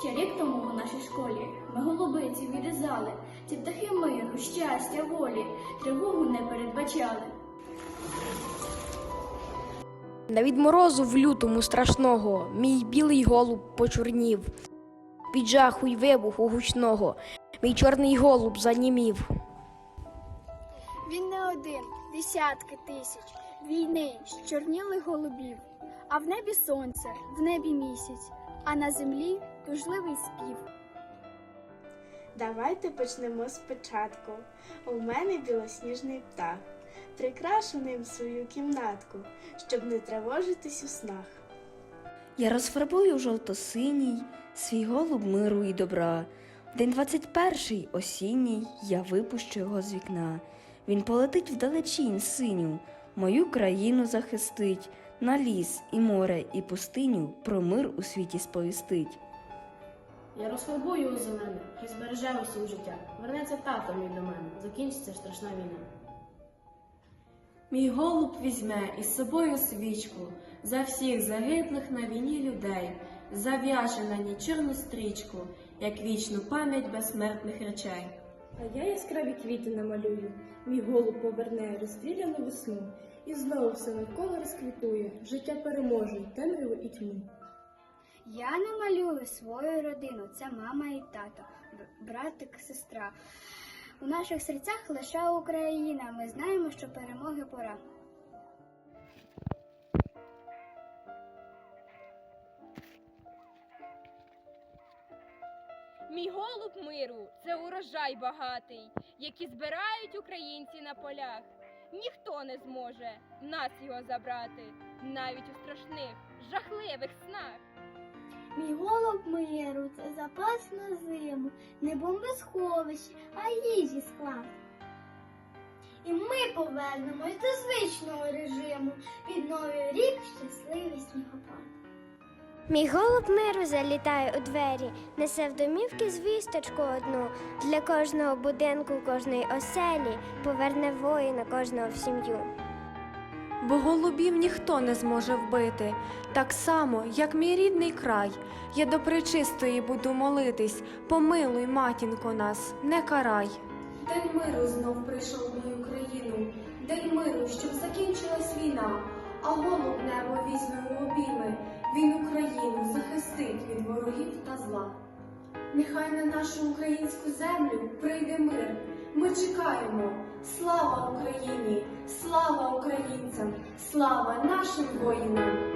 Ще рік тому у нашій школі ми голубиці відрізали, ці птахи миру, щастя, волі, тривогу не передбачали. На від морозу в лютому страшного мій білий голуб почорнів. Від жаху й вибуху гучного мій чорний голуб занімів. Він не один, десятки тисяч війни з чорнілих голубів, а в небі сонце, в небі місяць, а на землі тужливий спів. Давайте почнемо спочатку. У мене білосніжний птах. Прикрашу ним свою кімнатку, щоб не тривожитись у снах. Я розфарбую жовто-синій свій голуб миру і добра. День 21 осінній я випущу його з вікна. Він полетить вдалечінь синю, мою країну захистить, на ліс і море, і пустиню про мир у світі сповістить. Я розфарбую у зелене, хай збереже усім життя. Вернеться тато мій до мене, закінчиться страшна війна. Мій голуб візьме із собою свічку за всіх загиблих на війні людей, зав'яже на ній чорну стрічку, як вічну пам'ять безсмертних речей. А я яскраві квіти намалюю, мій голуб поверне розстріляну весну, і знову все навколо розквітує, життя переможе й темряву і тьму. Я намалюю свою родину, це мама і тато, братик, сестра. У наших серцях лише Україна. Ми знаємо, що перемоги пора. Мій голуб миру це урожай багатий, який збирають українці на полях. Ніхто не зможе нас його забрати, навіть у страшних, жахливих снах. Мій голуб миру це запас на зиму, не бомбосховище, а їжі склад. І ми повернемось до звичного режиму, під новий рік щасливий снігопад. Мій голуб миру залітає у двері, несе в домівки звісточку одну. Для кожного будинку, кожної оселі поверне воїна кожного в сім'ю. Бо голубів ніхто не зможе вбити, так само, як мій рідний край. Я до пречистої буду молитись, помилуй, матінко, нас, не карай. День миру знов прийшов в мою країну, день миру, щоб закінчилась війна, а голуб небо візьме у обійми, він Україну захистить від ворогів та зла. Нехай на нашу українську землю прийде мир. Ми чекаємо. Слава Україні! Слава українцям! Слава нашим воїнам!